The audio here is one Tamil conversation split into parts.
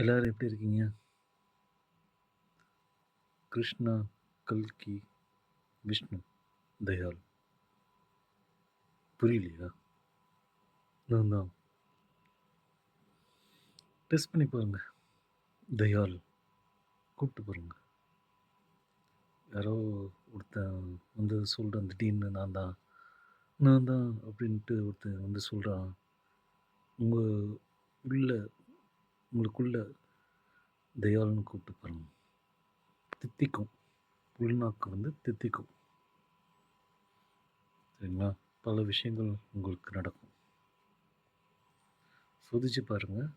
எல்லோரும் எப்படி இருக்கீங்க? கிருஷ்ணா, கல்கி, விஷ்ணு, தயால் புரியலையா? நான் தான். டெஸ்ட் பண்ணி பாருங்க. தயால் கூப்பிட்டு பாருங்க. யாரோ ஒருத்தன் வந்து சொல்கிறேன் திடீர்னு நான் தான். நான் தான் அப்படின்ட்டு ஒருத்தன் வந்து சொல்கிறான் உங்கள் உள்ள உங்களுக்குள்ள தயாள்னு கூப்பிட்டு பாருங்க. தித்திக்கும். உள்நாக்கு வந்து தித்திக்கும். சரிங்களா? பல விஷயங்கள் உங்களுக்கு நடக்கும். சோதிச்சு பாருங்கள்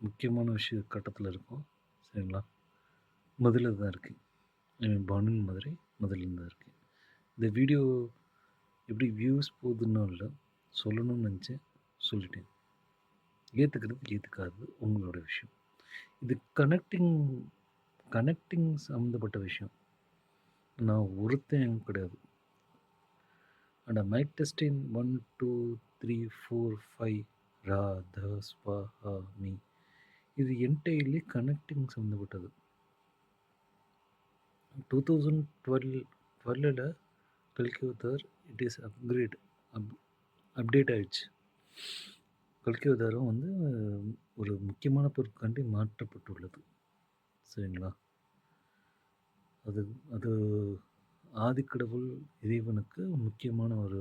முக்கியமான விஷய கட்டத்தில் இருக்கும். சரிங்களா? முதல்ல தான் இருக்குது ஐ மீன் பாண்டின் மதுரை, முதல்ல தான் இருக்குது இந்த வீடியோ எப்படி வியூஸ் போகுதுன்னு இல்லை சொல்லணும்னு நினச்சேன் சொல்லிட்டேன். ஏற்றுக்கிறது ஏற்றுக்காதது உங்களோட விஷயம். இது கனெக்டிங் கனெக்டிங் சம்மந்தப்பட்ட விஷயம். நான் ஒருத்தன் கிடையாது. And mic testing one two three four five ரா, த, ஸ்வா, ஹா, மீ. இது என்டையர்லி கனெக்டிங் சம்மந்தப்பட்டது. 2012 12ல கல்கி avatar it is upgrade up update ஆயிடுச்சு. கல்கி அவதாரம் வந்து ஒரு முக்கியமான பொருட்காண்டி மாற்றப்பட்டுள்ளது. சரிங்களா? அது அது ஆதிக்கடவுள் இறைவனுக்கு முக்கியமான ஒரு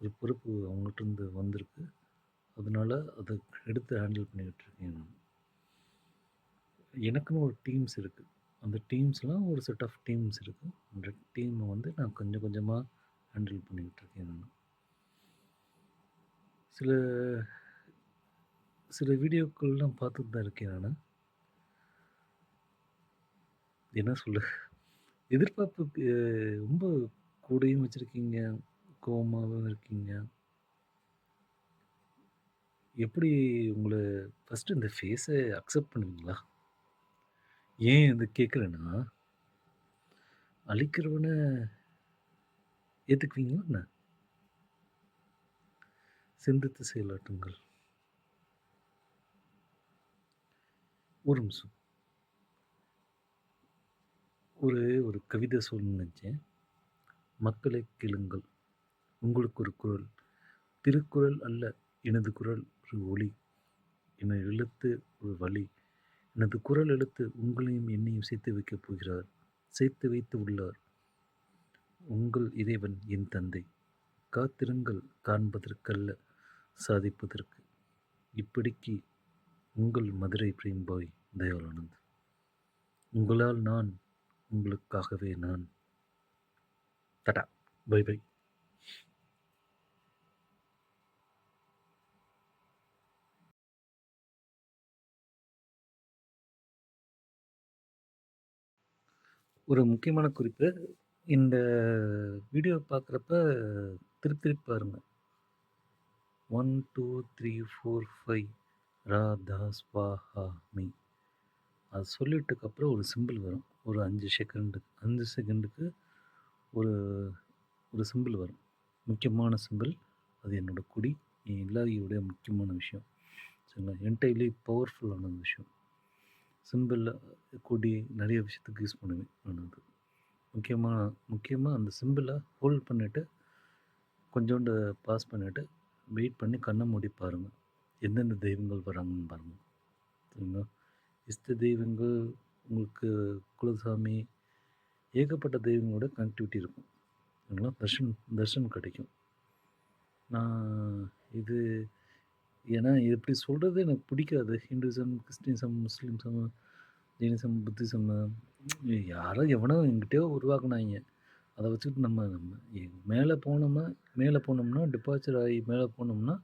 ஒரு பொறுப்பு அவங்ககிட்டருந்து வந்திருக்கு. அதனால அதை எடுத்து ஹேண்டில் பண்ணிக்கிட்டு இருக்கேன் நான். எனக்குன்னு ஒரு டீம்ஸ் இருக்குது அந்த டீம்ஸ்லாம் ஒரு செட் ஆஃப் டீம்ஸ் இருக்குது அந்த டீமை வந்து நான் கொஞ்சம் கொஞ்சமாக ஹேண்டில் பண்ணிக்கிட்டு இருக்கேன் நான் சில சில வீடியோக்கள்லாம் பார்த்துட்டு தான் இருக்கேன் நான் என்ன சொல்ல? எதிர்பார்ப்புக்கு ரொம்ப கூடையும் வச்சுருக்கீங்க கோபமாகவும் இருக்கீங்க. எப்படி உங்களை ஃபஸ்ட்டு இந்த ஃபேஸை அக்செப்ட் பண்ணுவீங்களா? ஏன் இதை கேட்குறேன்னா அழிக்கிறவனை ஏற்றுக்குவீங்களா என்ன? சிந்தித்து செயலாற்றுங்கள். ஒரு நிமிஷம். ஒரு ஒரு கவிதை சொல்லணும்னு நினச்சேன் மக்களை கேளுங்கள். உங்களுக்கு ஒரு குரல். திருக்குறள் அல்ல எனது குரல் ஒரு ஒலி. என எழுத்து ஒரு வழி. எனது குரல் எழுத்து உங்களையும் என்னையும் சேர்த்து வைக்கப் போகிறார். சேர்த்து வைத்து உள்ளார். உங்கள் இறைவன் என் தந்தை. காத்திருங்கள் காண்பதற்கல்ல சாதிப்பதற்கு. இப்படிக்கு உங்கள் மதுரை பிரேம் பாய் தயாள் உங்களால் நான், உங்களுக்காகவே நான். Tada bye bye. ஒரு முக்கியமான குறிப்பு. இந்த வீடியோ பார்க்குறப்ப திருப்பி திருப்பி 1, 2, 3, 4, 5 ரா, த, மீ. அது சொல்லிட்டதுக்கப்புறம் ஒரு சிம்பிள் வரும். ஒரு அஞ்சு செகண்டு அஞ்சு செகண்டுக்கு ஒரு ஒரு சிம்பிள் வரும். முக்கியமான சிம்பிள். அது என்னோட குடி என் எல்லாரியோட முக்கியமான விஷயம். சரிங்களா? என்டையர்லி பவர்ஃபுல்லான விஷயம். சிம்பிளில் கொடி நிறைய விஷயத்துக்கு யூஸ் பண்ணுவேன் நான் அது. முக்கியமாக முக்கியமாக அந்த சிம்பிளை ஹோல்ட் பண்ணிவிட்டு கொஞ்சோண்டு பாஸ் பண்ணிவிட்டு வெயிட் பண்ணி கண்ணை மூடி பாருங்கள் எந்தெந்த தெய்வங்கள் வராங்கன்னு பாருங்கள் சரிங்களா? இஷ்ட தெய்வங்கள், உங்களுக்கு குலசாமி, ஏகப்பட்ட தெய்வங்களோட கனெக்டிவிட்டி இருக்கும். சரிங்களா? தர்ஷன் தர்ஷன் கிடைக்கும். நான் இது ஏன்னா இப்படி சொல்கிறது எனக்கு பிடிக்காது. Hinduism Christianism Muslimism Jainism, Buddhism யாரோ எவனோ எங்கிட்டயோ உருவாக்குனாங்க அதை வச்சுக்கிட்டு நம்ம நம்ம மேலே போனோம்னா மேலே போனோம்னா டிபார்ச்சர் ஆகி மேலே போனோம்னா,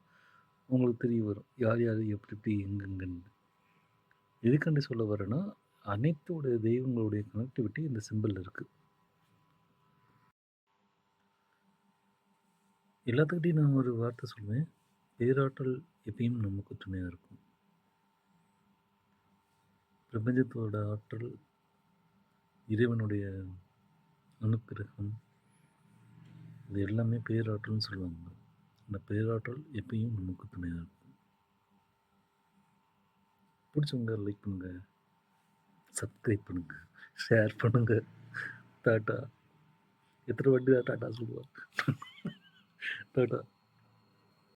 உங்களுக்கு தெரிய வரும். யார் யார் எப்படி எப்படி எங்கெங்கன்னு. எதுக்காண்டி சொல்ல வரேன்னா, அனைத்துடைய தெய்வங்களுடைய கனெக்டிவிட்டி இந்த சிம்பிள்ல இருக்குது எல்லாத்துக்கிட்டையும் நான் ஒரு வார்த்தை சொல்லுவேன். பேராற்றல் எப்பயும் நமக்கு துணையாக இருக்கும். பிரபஞ்சத்தோட ஆற்றல், இறைவனுடைய அனுக்கிரகம் இது எல்லாமே பேராற்றல்னு சொல்லுவாங்க. அந்த பேராற்றல் எப்பயும் நமக்கு துணையாக இருக்கும். பிடிச்சவங்க லைக் பண்ணுங்கள் சப்ஸ்கிரைப் பண்ணுங்க. ஷேர் பண்ணுங்க. டாட்டா. எத்தனை வண்டி தான் டாட்டா சொல்லுவார் டாட்டா.